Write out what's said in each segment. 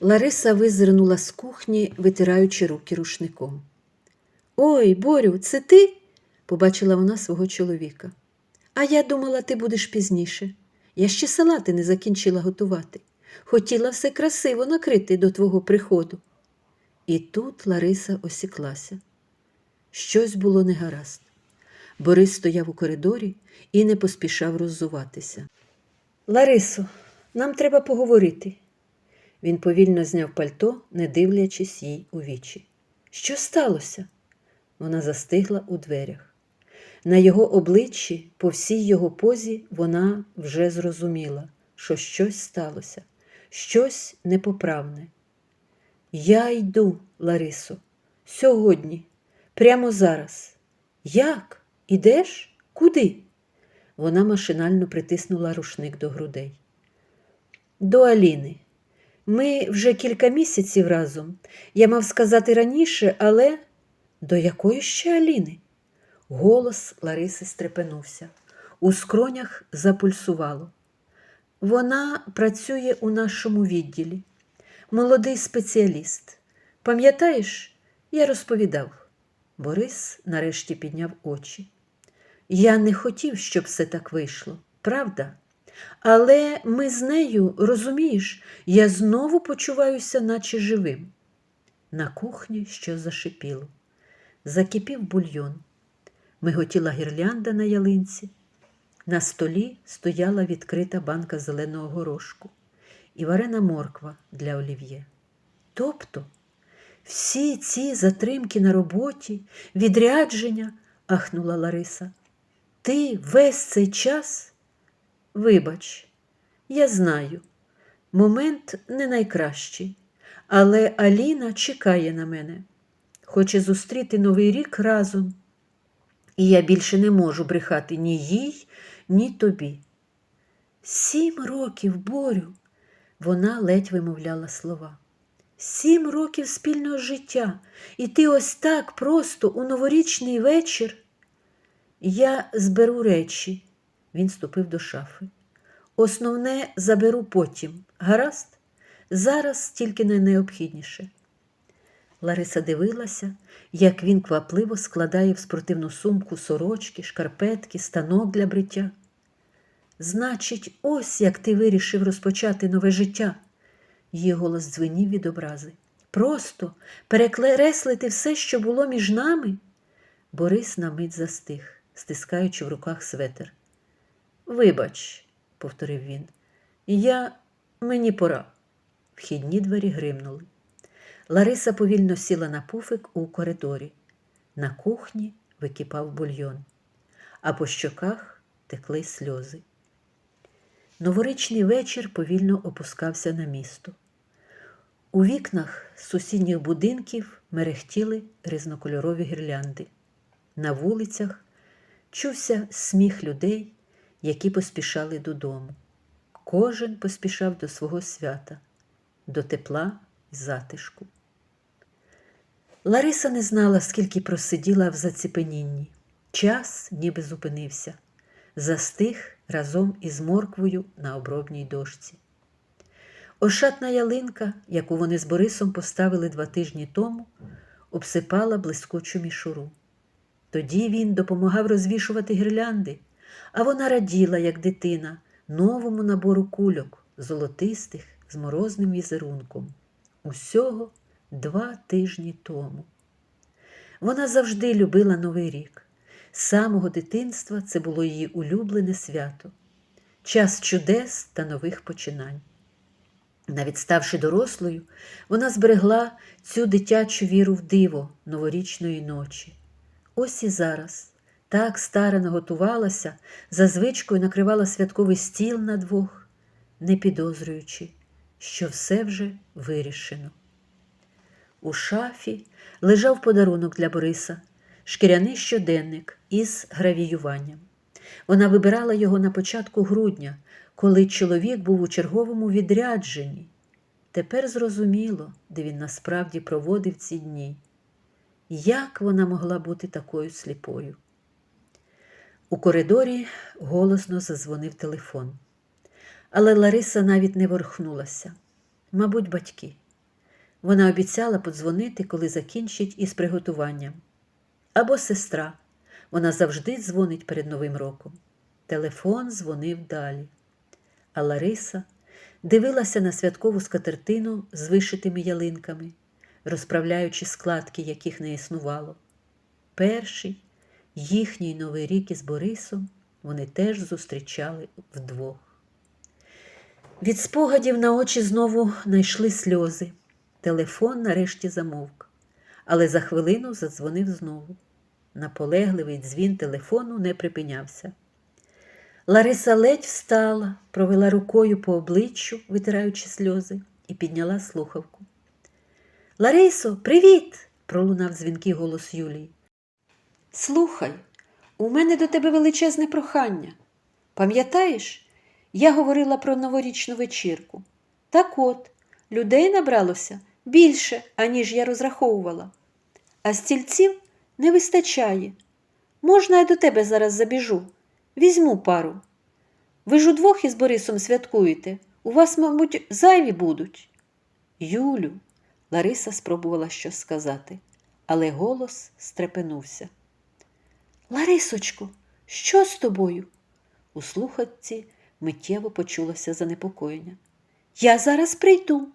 Лариса визирнула з кухні, витираючи руки рушником. Ой, Борю, це ти? побачила вона свого чоловіка. А я думала, ти будеш пізніше. Я ще салати не закінчила готувати. Хотіла все красиво накрити до твого приходу. І тут Лариса осіклася. Щось було негаразд. Борис стояв у коридорі і не поспішав роззуватися. Ларисо, нам треба поговорити. Він повільно зняв пальто, не дивлячись їй у вічі. Що сталося? Вона застигла у дверях. На його обличчі, по всій його позі, вона вже зрозуміла, що щось сталося, щось непоправне. Я йду, Ларисо, сьогодні, прямо зараз. Як? Ідеш? Куди? Вона машинально притиснула рушник до грудей. До Аліни. Ми вже кілька місяців разом. Я мав сказати раніше, але до якої ще Аліни? Голос Лариси стрепенувся. У скронях запульсувало. Вона працює у нашому відділі. Молодий спеціаліст. Пам'ятаєш, я розповідав. Борис нарешті підняв очі. Я не хотів, щоб все так вийшло, правда? Але ми з нею, розумієш, я знову почуваюся, наче живим. На кухні що зашипіло. Закипів бульйон. Миготіла гірлянда на ялинці. На столі стояла відкрита банка зеленого горошку і варена морква для олів'є. Тобто всі ці затримки на роботі, відрядження, ахнула Лариса. Ти весь цей час? Вибач, я знаю, момент не найкращий, але Аліна чекає на мене, хоче зустріти Новий рік разом. І я більше не можу брехати ні їй, ні тобі. Сім років, Борю, вона ледь вимовляла слова. Сім років спільного життя, і ти ось так просто у новорічний вечір. Я зберу речі, він ступив до шафи. Основне заберу потім. Гаразд? Зараз тільки найнеобхідніше. Лариса дивилася, як він квапливо складає в спортивну сумку сорочки, шкарпетки, станок для бриття. Значить, ось як ти вирішив розпочати нове життя. Її голос дзвенів від образи. Просто перекреслити все, що було між нами. Борис на мить застиг, стискаючи в руках светер. Вибач, повторив він, я мені пора. Вхідні двері гримнули. Лариса повільно сіла на пуфик у коридорі. На кухні википав бульйон, а по щоках текли сльози. Новорічний вечір повільно опускався на місто. У вікнах сусідніх будинків мерехтіли різнокольорові гірлянди. На вулицях чувся сміх людей, які поспішали додому. Кожен поспішав до свого свята, до тепла і затишку. Лариса не знала, скільки просиділа в заціпенінні. Час ніби зупинився, застиг разом із морквою на обробній дошці. Ошатна ялинка, яку вони з Борисом поставили два тижні тому, обсипала блискучу мішуру. Тоді він допомагав розвішувати гірлянди, а вона раділа, як дитина, новому набору кульок, золотистих з морозним візерунком. Усього два тижні тому. Вона завжди любила Новий рік. З самого дитинства це було її улюблене свято, час чудес та нових починань. Навіть ставши дорослою, вона зберегла цю дитячу віру в диво новорічної ночі. Ось і зараз так старано готувалася, за звичкою накривала святковий стіл на двох, не підозрюючи, що все вже вирішено. У шафі лежав подарунок для Бориса, шкіряний щоденник із гравіюванням. Вона вибирала його на початку грудня, коли чоловік був у черговому відрядженні. Тепер зрозуміло, де він насправді проводив ці дні. Як вона могла бути такою сліпою? У коридорі голосно зазвонив телефон. Але Лариса навіть не ворхнулася. Мабуть, батьки. Вона обіцяла подзвонити, коли закінчить із приготуванням. Або сестра. Вона завжди дзвонить перед Новим роком. Телефон дзвонив далі. А Лариса дивилася на святкову скатертину з вишитими ялинками, розправляючи складки, яких не існувало. Перший їхній новий рік із Борисом вони теж зустрічали вдвох. Від спогадів на очі знову найшли сльози. Телефон нарешті замовк, але за хвилину задзвонив знову. Наполегливий дзвін телефону не припинявся. Лариса ледь встала, провела рукою по обличчю, витираючи сльози, і підняла слухавку. Ларисо, привіт! пролунав дзвінкий голос Юлії. Слухай, у мене до тебе величезне прохання. Пам'ятаєш, я говорила про новорічну вечірку. Так от, людей набралося більше, аніж я розраховувала, а стільців не вистачає. Можна я до тебе зараз забіжу, візьму пару. Ви ж удвох із Борисом святкуєте, у вас, мабуть, зайві будуть. Юлю, Лариса спробувала щось сказати, але голос стрепенувся. Ларисочко, що з тобою? У слухавці миттєво почулося занепокоєння. Я зараз прийду.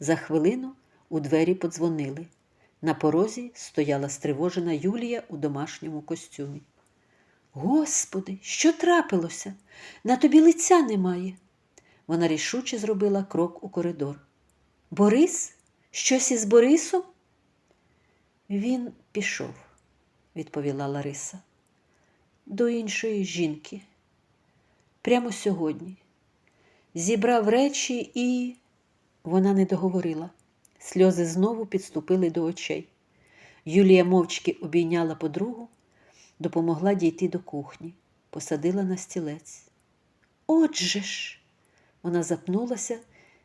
За хвилину у двері подзвонили. На порозі стояла стривожена Юлія у домашньому костюмі. Господи, що трапилося? На тобі лиця немає. Вона рішуче зробила крок у коридор. Борис? Щось із Борисом? Він пішов, відповіла Лариса. До іншої жінки. Прямо сьогодні. Зібрав речі і. Вона не договорила. Сльози знову підступили до очей. Юлія мовчки обійняла подругу, допомогла дійти до кухні, посадила на стілець. Отже ж, вона запнулася,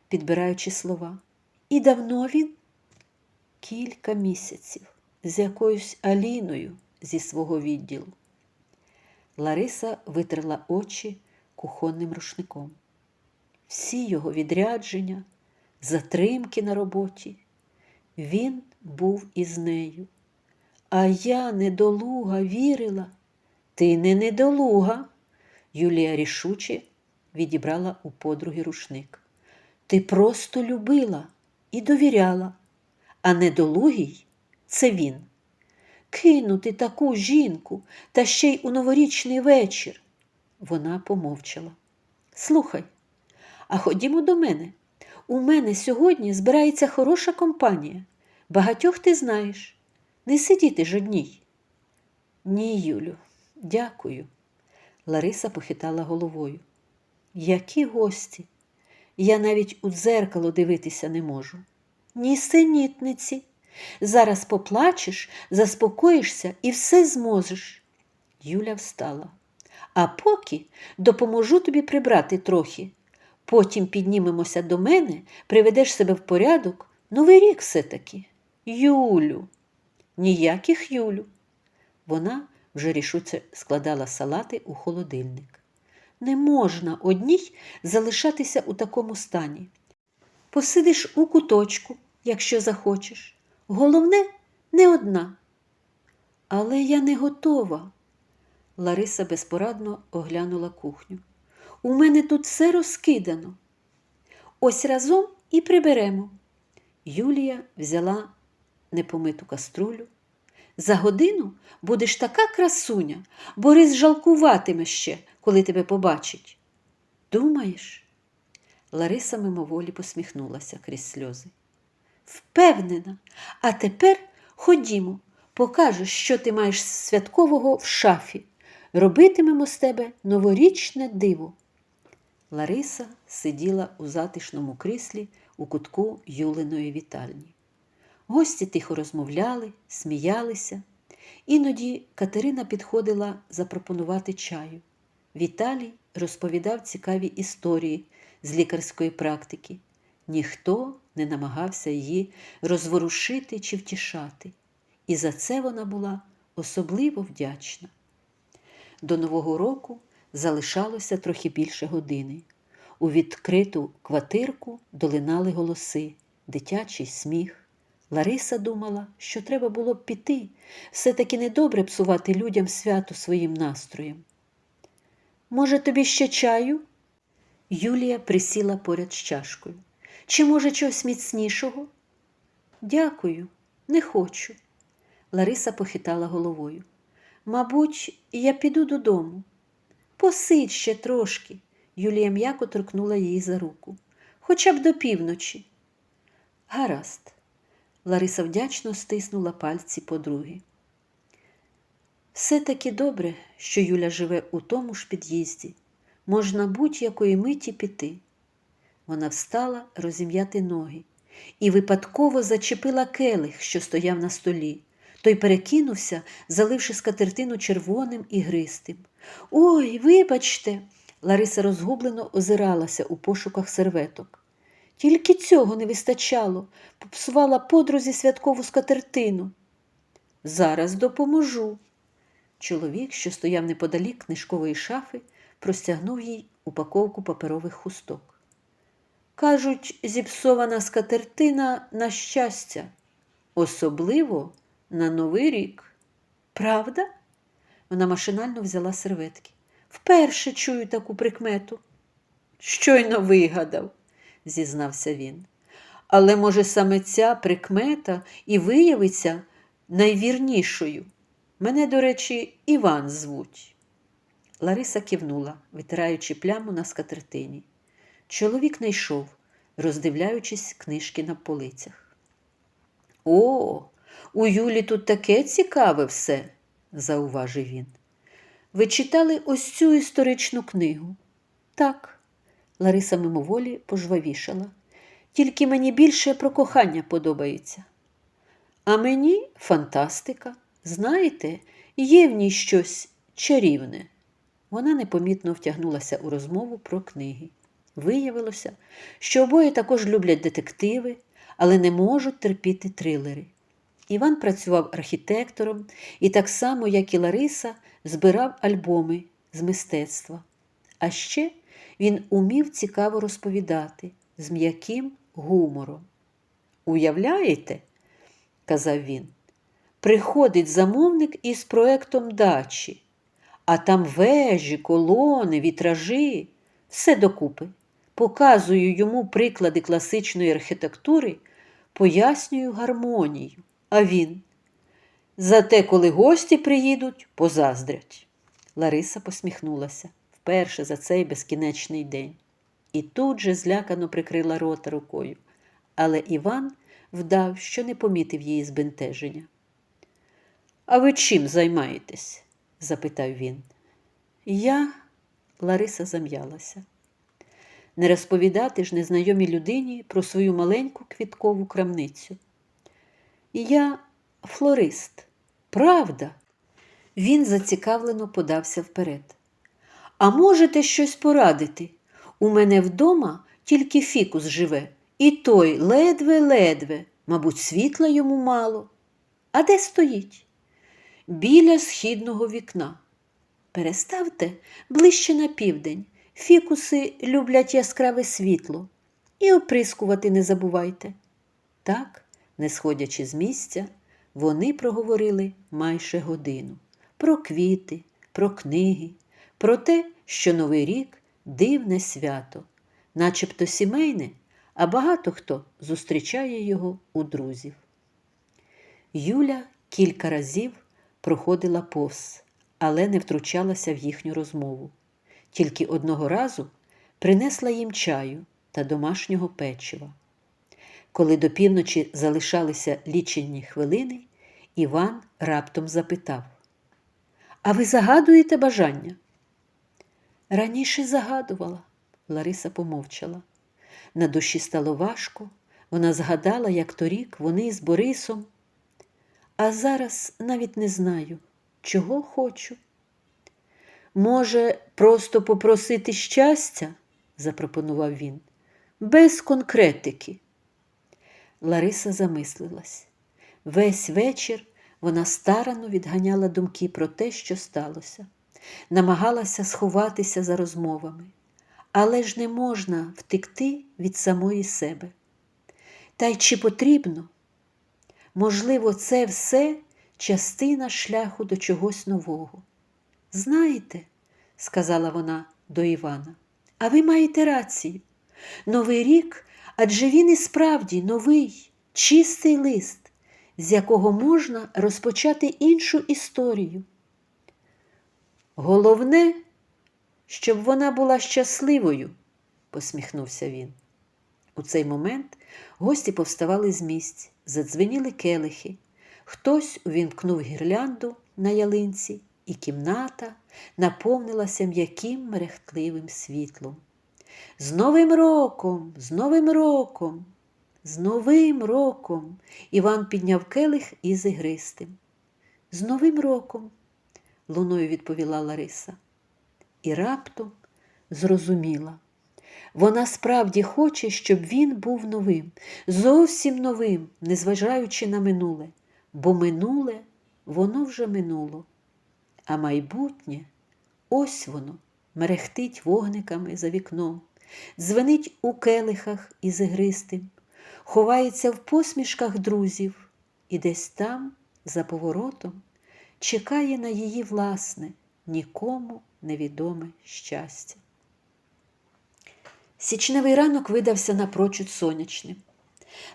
підбираючи слова. І давно він? Кілька місяців з якоюсь Аліною зі свого відділу. Лариса витерла очі кухонним рушником. Всі його відрядження, затримки на роботі. Він був із нею. А я недолуга вірила. Ти не недолуга. Юлія рішуче відібрала у подруги рушник. Ти просто любила і довіряла, а недолугий це він. Кинути таку жінку та ще й у новорічний вечір. Вона помовчала. Слухай, а ходімо до мене. У мене сьогодні збирається хороша компанія. Багатьох ти знаєш. Не сидіти ж одній. Ні, Юлю, дякую. Лариса похитала головою. Які гості? Я навіть у дзеркало дивитися не можу. Ні синітниці. Зараз поплачеш, заспокоїшся і все зможеш. Юля встала. А поки допоможу тобі прибрати трохи. Потім піднімемося до мене, приведеш себе в порядок. Новий рік все-таки. Юлю, ніяких Юлю. Вона вже рішуче складала салати у холодильник. Не можна одній залишатися у такому стані. Посидиш у куточку, якщо захочеш. Головне, не одна. Але я не готова. Лариса безпорадно оглянула кухню. У мене тут все розкидано. Ось разом і приберемо. Юлія взяла непомиту каструлю. За годину будеш така красуня, Борис жалкуватиме ще, коли тебе побачить. Думаєш? Лариса мимоволі посміхнулася крізь сльози. Впевнена, а тепер ходімо, покажеш, що ти маєш святкового в шафі. Робитимемо з тебе новорічне диво. Лариса сиділа у затишному кріслі у кутку Юлиної вітальні. Гості тихо розмовляли, сміялися. Іноді Катерина підходила запропонувати чаю. Віталій розповідав цікаві історії з лікарської практики. Ніхто не намагався її розворушити чи втішати, і за це вона була особливо вдячна. До Нового року залишалося трохи більше години. У відкриту квартирку долинали голоси. дитячий сміх. Лариса думала, що треба було б піти, все-таки недобре псувати людям свято своїм настроєм. Може, тобі ще чаю? Юлія присіла поряд з чашкою. Чи, може, чогось міцнішого? Дякую, не хочу. Лариса похитала головою. Мабуть, я піду додому. Посидь ще трошки. Юлія м'яко торкнула її за руку. Хоча б до півночі. Гаразд. Лариса вдячно стиснула пальці подруги. Все таки добре, що Юля живе у тому ж під'їзді. Можна будь-якої миті піти. Вона встала розім'яти ноги і випадково зачепила келих, що стояв на столі. Той перекинувся, заливши скатертину червоним і гристим. Ой, вибачте, Лариса розгублено озиралася у пошуках серветок. Тільки цього не вистачало, попсувала подрузі святкову скатертину. Зараз допоможу. Чоловік, що стояв неподалік книжкової шафи, простягнув їй упаковку паперових хусток. Кажуть, зіпсована скатертина на щастя, особливо на Новий рік. Правда? Вона машинально взяла серветки. Вперше чую таку прикмету. Щойно вигадав, зізнався він. Але, може, саме ця прикмета і виявиться найвірнішою. Мене, до речі, Іван звуть. Лариса кивнула, витираючи пляму на скатертині. Чоловік не йшов, роздивляючись книжки на полицях. О, у Юлі тут таке цікаве все, зауважив він. Ви читали ось цю історичну книгу? Так, Лариса мимоволі пожвавішала. Тільки мені більше про кохання подобається. А мені фантастика. Знаєте, є в ній щось чарівне. Вона непомітно втягнулася у розмову про книги. Виявилося, що обоє також люблять детективи, але не можуть терпіти трилери. Іван працював архітектором і так само, як і Лариса, збирав альбоми з мистецтва. А ще він умів цікаво розповідати з м'яким гумором. Уявляєте, казав він, приходить замовник із проектом дачі, а там вежі, колони, вітражі, все докупи. Показую йому приклади класичної архітектури, пояснюю гармонію. А він. Зате, коли гості приїдуть, позаздрять. Лариса посміхнулася вперше за цей безкінечний день. І тут же злякано прикрила рота рукою. Але Іван вдав, що не помітив її збентеження. А ви чим займаєтесь? запитав він. Я, Лариса зам'ялася. Не розповідати ж незнайомій людині про свою маленьку квіткову крамницю. Я флорист. Правда? Він зацікавлено подався вперед. А можете щось порадити? У мене вдома тільки фікус живе, і той ледве-ледве, мабуть, світла йому мало. А де стоїть? Біля східного вікна. Переставте ближче на південь. Фікуси люблять яскраве світло. І оприскувати не забувайте. Так, не сходячи з місця, вони проговорили майже годину про квіти, про книги, про те, що Новий рік дивне свято, начебто сімейне, а багато хто зустрічає його у друзів. Юля кілька разів проходила повз, але не втручалася в їхню розмову. Тільки одного разу принесла їм чаю та домашнього печива. Коли до півночі залишалися лічені хвилини, Іван раптом запитав: А ви загадуєте бажання? Раніше загадувала, Лариса помовчала. На душі стало важко, вона згадала, як торік вони з Борисом, а зараз навіть не знаю, чого хочу. Може, просто попросити щастя, запропонував він, без конкретики. Лариса замислилась. Весь вечір вона старано відганяла думки про те, що сталося, намагалася сховатися за розмовами, але ж не можна втекти від самої себе. Та й чи потрібно? Можливо, це все частина шляху до чогось нового. Знаєте, сказала вона до Івана, а ви маєте рацію. Новий рік, адже він і справді новий, чистий лист, з якого можна розпочати іншу історію. Головне, щоб вона була щасливою, посміхнувся він. У цей момент гості повставали з місць, задзвеніли келихи. Хтось увімкнув гірлянду на ялинці, і кімната наповнилася м'яким мерехтливим світлом. З Новим роком, з Новим роком, з Новим роком. Іван підняв келих із ігристим. З Новим роком, луною відповіла Лариса. І раптом зрозуміла. Вона справді хоче, щоб він був новим, зовсім новим, незважаючи на минуле, бо минуле воно вже минуло, а майбутнє ось воно мерехтить вогниками за вікном, дзвенить у келихах із ігристим, ховається в посмішках друзів, і десь там, за поворотом, чекає на її власне, нікому невідоме щастя. Січневий ранок видався напрочуд сонячним.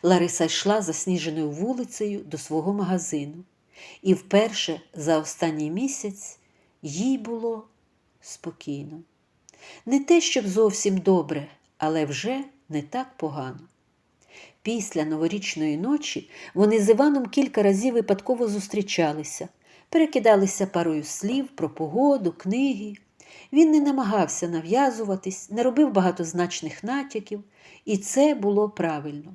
Лариса йшла засніженою вулицею до свого магазину, і вперше за останній місяць їй було спокійно. Не те, щоб зовсім добре, але вже не так погано. Після новорічної ночі вони з Іваном кілька разів випадково зустрічалися, перекидалися парою слів про погоду, книги. Він не намагався нав'язуватись, не робив багатозначних натяків, і це було правильно.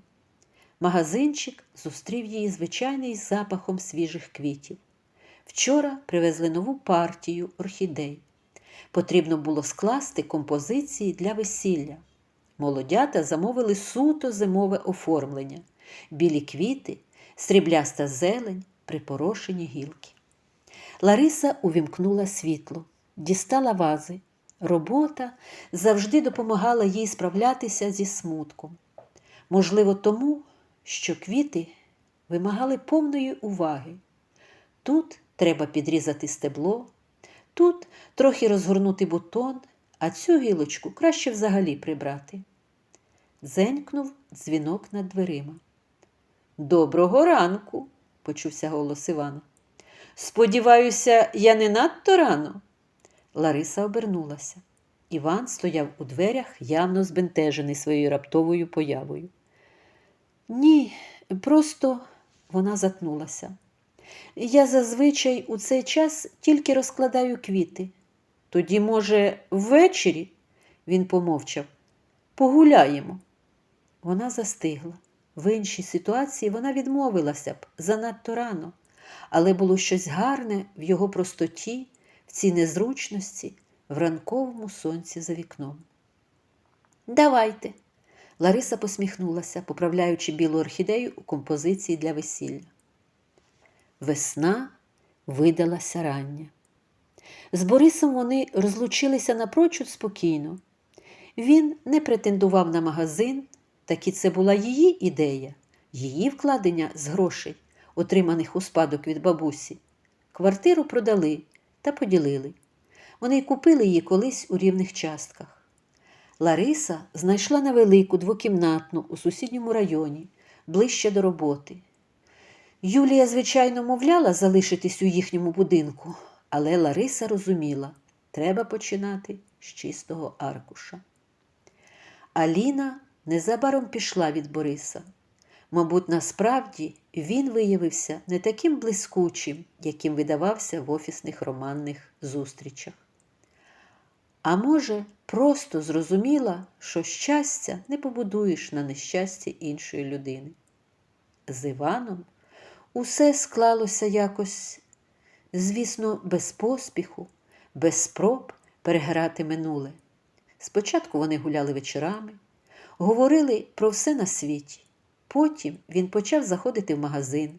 Магазинчик зустрів її звичайний запахом свіжих квітів. Вчора привезли нову партію орхідей. Потрібно було скласти композиції для весілля. Молодята замовили суто зимове оформлення, білі квіти, срібляста зелень, припорошені гілки. Лариса увімкнула світло, дістала вази. Робота завжди допомагала їй справлятися зі смутком. Можливо, тому, що квіти вимагали повної уваги. Тут треба підрізати стебло, тут трохи розгорнути бутон, а цю гілочку краще взагалі прибрати. Зенькнув дзвінок над дверима. Доброго ранку, почувся голос Івана. Сподіваюся, я не надто рано. Лариса обернулася. Іван стояв у дверях, явно збентежений своєю раптовою появою. Ні, просто вона затнулася. Я зазвичай у цей час тільки розкладаю квіти. Тоді, може, ввечері, він помовчав, погуляємо. Вона застигла. В іншій ситуації вона відмовилася б занадто рано, але було щось гарне в його простоті, в цій незручності, в ранковому сонці за вікном. Давайте. Лариса посміхнулася, поправляючи білу орхідею у композиції для весілля. Весна видалася рання. З Борисом вони розлучилися напрочуд спокійно. Він не претендував на магазин, так і це була її ідея, її вкладення з грошей, отриманих у спадок від бабусі. Квартиру продали та поділили. Вони й купили її колись у рівних частках. Лариса знайшла невелику двокімнатну у сусідньому районі, ближче до роботи. Юлія, звичайно, мовляла залишитись у їхньому будинку, але Лариса розуміла, треба починати з чистого аркуша. Аліна незабаром пішла від Бориса. Мабуть, насправді він виявився не таким блискучим, яким видавався в офісних романних зустрічах. А може, просто зрозуміла, що щастя не побудуєш на нещасті іншої людини. З Іваном усе склалося якось, звісно, без поспіху, без спроб переграти минуле. Спочатку вони гуляли вечорами, говорили про все на світі. Потім він почав заходити в магазин.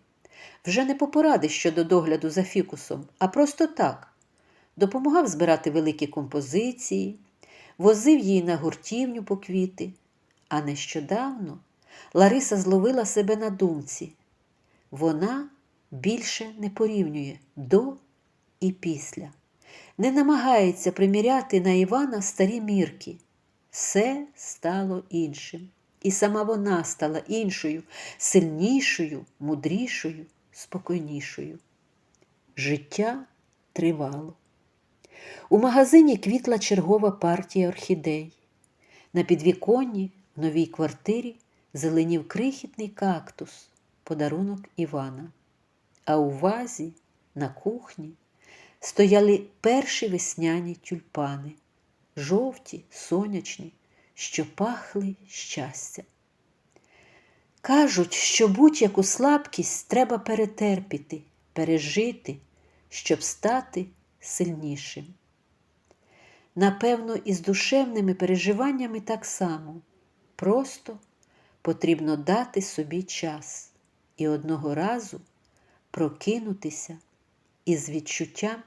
Вже не по поради щодо догляду за фікусом, а просто так. Допомагав збирати великі композиції, возив її на гуртівню по квіти. А нещодавно Лариса зловила себе на думці. Вона більше не порівнює до і після, не намагається приміряти на Івана старі мірки. Все стало іншим. І сама вона стала іншою, сильнішою, мудрішою, спокійнішою. Життя тривало. У магазині квітла чергова партія орхідей. На підвіконні в новій квартирі зеленів крихітний кактус, подарунок Івана. А у вазі на кухні стояли перші весняні тюльпани, жовті, сонячні, що пахли щастя. Кажуть, що будь-яку слабкість треба перетерпіти, пережити, щоб стати сильнішим. Напевно, і з душевними переживаннями так само. Просто потрібно дати собі час і одного разу прокинутися із відчуттям,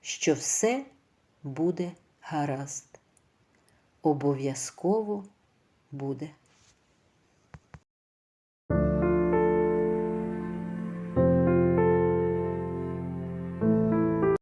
що все буде гаразд. Обов'язково буде.